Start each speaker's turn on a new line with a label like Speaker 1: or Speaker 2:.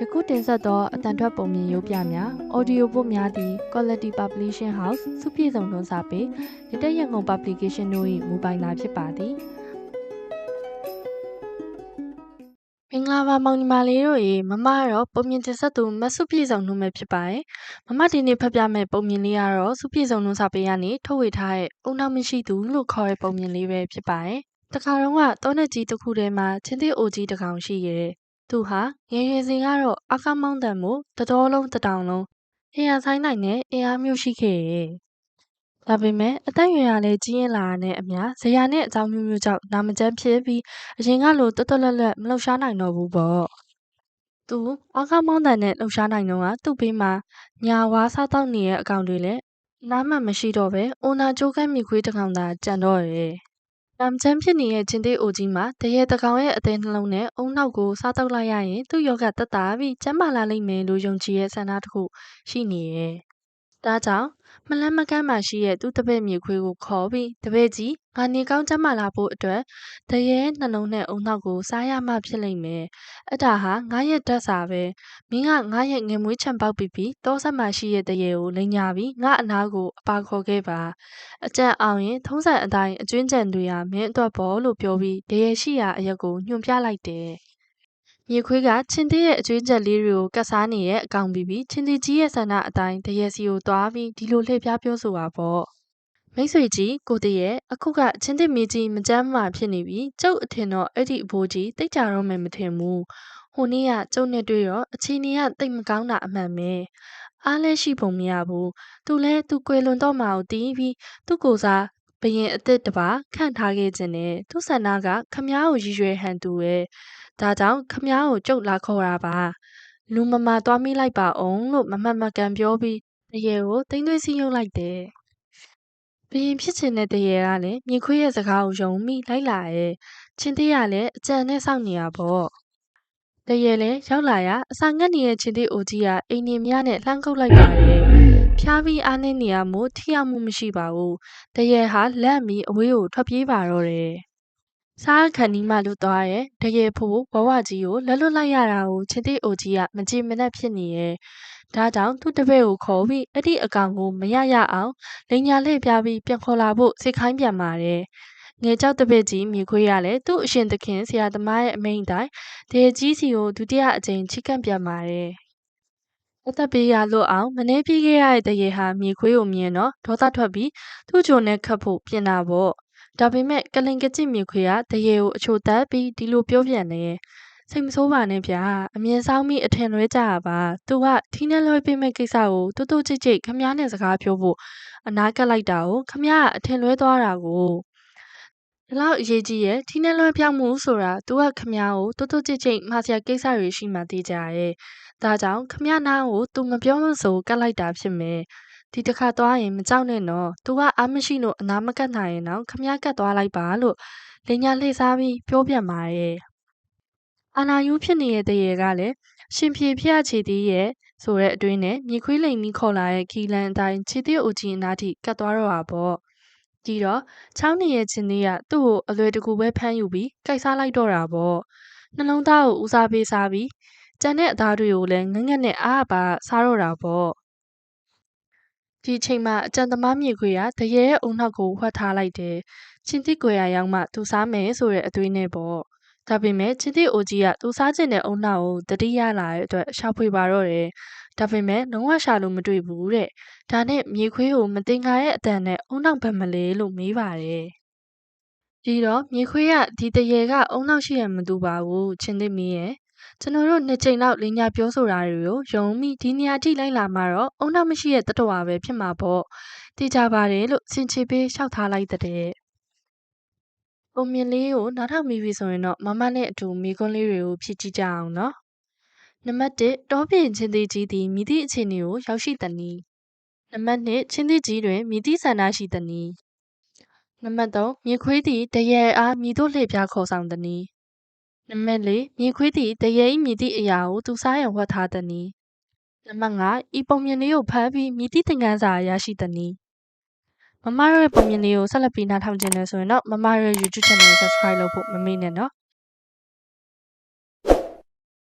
Speaker 1: ယခုတင်ဆက်သောအတန်ထွက်ပုံမြင်ရုပ်ပြများ audio book များသည် Quality Publishing House စုပြည်စုံတွန်းစာပေရတဲ့ရန်ကုန် publication တို့၏မူပိုင်သာဖြစ်ပါသည်မင်္ဂလာပါမောင်ညီမလေးတို့ရေမမကတော့ပုံမြင်တင်ဆက်သူမဆုပြည်စုံနှုတ်မဲ့ဖြစ်ပါတယ်မမဒီနေ့ဖတ်ပြမဲ့ပုံမြင်လေးကတော့စုပြည်စုံနှုတ်စာပေကနေထုတ်ဝေထားတဲ့အုံနောက်မရှိသူလို့ခေါ်တဲ့ပုံမြင်လေးပဲဖြစ်ပါတယ်တခါတော့ကတောနဲ့ကြီးတစ်ခုထဲမှာချင်းသေးအိုကြီးတစ်ကောင်ရှိရဲ့ သူဟာငယ်ရွယ်စဉ်ကတော့အာခမောင်းတန်မှုတတော်လုံးတတောင်လုံးအင်အားဆိုင်နိုင်နဲ့အင်အားမျိုးရှိခဲ့ရဲ့။ဒါပေမဲ့အသက်အရွယ်ရလဲကြီးရင်လာတာနဲ့အမျှဇရာနဲ့အကြောင်းမျိုးမျိုးကြောင့်နာမကျန်းဖြစ်ပြီးအရင်ကလိုတွတ်တွတ်လက်လက်မလှုပ်ရှားနိုင်တော့ဘူးပေါ့။သူအာခမောင်းတန်နဲ့လှုပ်ရှားနိုင်တော့ကသူ့ဘေးမှာညာဝါစားတောက်နေတဲ့အကောင်တွေလည်းနားမှမရှိတော့ပဲအိုနာကြိုးကမ်းမြေခွေးတစ်ကောင်သာကြံတော့ရဲ့။ နမ်ချမ်းဖြစ်နေတဲ့ချင်းသေးအိုကြီးမှာတရေတကောင်ရဲ့အသေးနှလုံးနဲ့အုံနောက်ကိုစားတောက်လိုက်ရရင်သူ့ယောဂတက်တာပြီးကျန်းမာလာလိမ့်မယ်လို့ယုံကြည်ရဲ့ဆန္ဒတစ်ခုရှိနေရဲ့။ ဒါကြောင့်မလန်းမကန်းမှရှိရဲ့သူ့တပည့်မြေခွေးကိုခေါ်ပြီးတပည့်ကြီးငါနေကောင်းကျန်းမာလာဖို့အတွက်တရေနှလုံးနဲ့အုံနောက်ကိုစားရမှဖြစ်လိမ့်မယ်။အဲ့ဒါဟာငါရဲ့ဓာတ်စာပဲ။မင်းကငါရဲ့ငယ်မွေးချံပေါက်ပြီးပြီးတောဆက်မှရှိရဲ့တရေကိုလိန်ညာပြီးငါအနာကိုအပါခေါ်ခဲ့ပါ။အကြံအောင်ရင်ထုံးစံအတိုင်းအကျွင်းကြံတွေဟာမင်းအတွက်ပေါ်လို့ပြောပြီးတရေရှိရာအရက်ကိုညွှန်ပြလိုက်တယ်။ မြေခွေးကချင်းသေးရဲ့အကျွင်းကြံလေးတွေကိုကတ်စားနေရဲ့အကောင်ပြီးပြီးချင်းသေးကြီးရဲ့ဆန္ဒအတိုင်းတရေစီကိုသွားပြီးဒီလိုလှည့်ပြားပြောဆိုတာပေါ့။မိတ်ဆွေကြီးကိုတရဲ့အခုကချင်းသေးမီကြီးမကြမ်းမှဖြစ်နေပြီကျုပ်အထင်တော့အဲ့ဒီအဘိုးကြီးတိတ်ကြတော့မယ်မထင်ဘူး။ဟိုနေ့ကကျုပ်နဲ့တွေ့တော့အချင်းကြီးကတိတ်မကောင်းတာအမှန်ပဲ။အားလဲရှိပုံမရဘူး။သူလဲသူကွယ်လွန်တော့မှကိုတီးပြီးသူ့ကိုယ်စားဘ ရင်အစ်စ်တပါခန့်ထားခဲ့ခြင်းနဲ့သူ့ဆန္ဒကခမားကိုရည်ရွယ်ဟန်တူရဲ့။ဒါကြောင့်ခမားကိုကျုပ်လာခေါ်တာပါ။လူမမာသွားမိလိုက်ပါအောင်လို့မမတ်မကန်ပြောပြီးတရေကိုတင်းသွေးစီးရုပ်လိုက်တယ်။ဘရင်ဖြစ်ခြင်းတဲ့တရေကလည်းမြေခွေးရဲ့စကားကိုယုံမိလိုက်လာရဲ့။ချင်းသေးရလည်းအကြံနဲ့စောင့်နေရပေါ့။တရေလည်းရောက်လာရအစာငတ်နေတဲ့ချင်းသေးအိုကြီးကအိမ်နေမြနဲ့လှမ်းကုတ်လိုက်ပါတယ်။ ဖျားပြီးအားနေနေရမို့ထိရောက်မှုမရှိပါဘူး။တရေဟာလက်မီအဝေးကိုထွက်ပြေးပါတော့တယ်။စားခဏီးမှလွတ်သွားရဲ့တရေဖို့ဘဝကြီးကိုလက်လွတ်လိုက်ရတာကိုချင်းသေးအိုကြီးကမကြည်မနှက်ဖြစ်နေရဲ့။ဒါကြောင့်သူ့တပည့်ကိုခေါ်ပြီးအဲ့ဒီအကောင်ကိုမရရအောင်လိန်ညာလှည့်ပြားပြီးပြန်ခေါ်လာဖို့စိတ်ခိုင်းပြန်ပါတယ်။ငယ်ကြောက်တပည့်ကြီးမြေခွေးရလည်းသူ့အရှင်သခင်ဆရာသမားရဲ့အမိန့်တိုင်းတရေကြီးစီကိုဒုတိယအကြိမ်ချိကန့်ပြန်ပါတယ်။ အသက်ပေးရလို့အောင်မနေပြေးခဲ့ရတဲ့တရေဟာမြေခွေးကိုမြင်တော့ဒေါသထွက်ပြီးသူ့ဂျုံနဲ့ခတ်ဖို့ပြင်တာပေါ့။ဒါပေမဲ့ကလင်ကကြစ်မြေခွေးကတရေကိုအချိုတက်ပြီးဒီလိုပြောပြန်တယ်။စိတ်မဆိုးပါနဲ့ဗျာအမြင်ဆောင်ပြီးအထင်လွဲကြတာပါသူကထီးနဲ့လွှဲပေးမဲ့ကိစ္စကိုတူတူချိတ်ချိတ်ခမားနဲ့စကားပြောဖို့အနာကပ်လိုက်တာကိုခမားကအထင်လွဲသွားတာကိုဒီလောက်အရေးကြီးရဲ့ထီးနဲ့လွှဲပြောင်းမှုဆိုတာသူကခမားကိုတူတူချိတ်ချိတ်မှားစရာကိစ္စတွေရှိမှသိကြရဲ့ ဒါကြောင့်ခမားနာကိုသူမပြောမဆိုကပ်လိုက်တာဖြစ်မယ်ဒီတစ်ခါသွားရင် မကြောက်နဲ့နော်။ तू ကအားမရှိလို့ အနာမကတ်နိုင်ရင်တော့ခမည်းကတ်သွားလိုက်ပါလို့လင်ညာလှည့်စားပြီး ပြောပြန်ပါရဲ့။အာနာယူဖြစ်နေတဲ့တရေကလည်း ရှင်ဖြေဖျက်ချေသေးရဲ့ ဆိုတဲ့အတွင်းနဲ့ မြေခွေးလိမ်ပြီးခေါ်လာတဲ့ခီလန်အတိုင်း ခြေသေးအိုကြီးအနားထိကတ်သွားတော့တာပေါ့။ဒီတော့ ချောင်းနေရဲ့ချင်းလေးကသူ့ကို အလွယ်တကူပဲ ဖမ်းယူပြီးကြိုက်စားလိုက်တော့တာပေါ့။နှလုံးသားကို ဦးစားပေးစားပြီး ကြံတဲ့အသားတွေကိုလည်းငငက်နဲ့အားပါစားတော့တာပေါ့။ဒီအချိန်မှာအကြံသမားမြေခွေကတရေရဲ့အုံနောက်ကိုဝှက်ထားလိုက်တယ်။ချင်းတိကွယ်ရရောက်မှသူစားမယ်ဆိုတဲ့အသွေးနဲ့ပေါ့။ဒါပေမဲ့ချင်းတိအိုကြီးကသူစားကျင်တဲ့အုံနောက်ကိုတတိယလာတဲ့အတွက်ရှာဖွေပါတော့တယ်။ဒါပေမဲ့လုံးဝရှာလို့မတွေ့ဘူးတဲ့။ဒါနဲ့မြေခွေးကိုမတင်ကားရဲ့အတန်နဲ့အုံနောက်ဘက်မလဲလို့မေးပါတယ်။ဒီတော့မြေခွေးကဒီတရေကအုံနောက်ရှိရမတူပါဘူးချင်းတိမီးရဲ့ ကျွန်တော်တို့နှစ်ချိန်လောက်လင်းညာပြောဆိုတာတွေကိုယုံမိဒီနေရာထိလိုက်လာမှတော့အုံနောက်မရှိတဲ့တတော်ဝါပဲဖြစ်မှာပေါ့သိကြပါတယ်လို့စင်ချေပေးလျှောက်ထားလိုက်တဲ့ပုံမြင်လေးကိုနောက်ထပ်မိပြီဆိုရင်တော့မမနဲ့အတူမိကွန်းလေးတွေကိုဖြည့်ကြည့်ကြအောင်နော်နံပါတ်1တောပြင်ချင်းသေးကြီးသည်မိသည့်အခြေအနေကိုရောက်ရှိသည်နည်းနံပါတ်2ချင်းသေးကြီးတွင်မိသည့်ဆန္ဒရှိသည်နည်းနံပါတ်3မြေခွေးသည်တရေအားမိတို့လှည့်ပြားခေါ်ဆောင်သည်နည်း နံပါတ်4မြေခွေးသည်တရေ၏မြည်သည့်အရာကိုသူစားရန်ဝတ်ထားသည်နီနံပါတ်5ဤပုံမြင်လေးကိုဖမ်းပြီးမြည်သည့်သင်ခန်းစာရရှိသည်နီမမရဲ့ပုံမြင်လေးကိုဆက်လက်ပြီးနားထောင်ခြင်းနဲ့ဆိုရင်တော့မမရဲ့ YouTube channel ကို subscribe လုပ်ဖို့မမေ့နဲ့နော်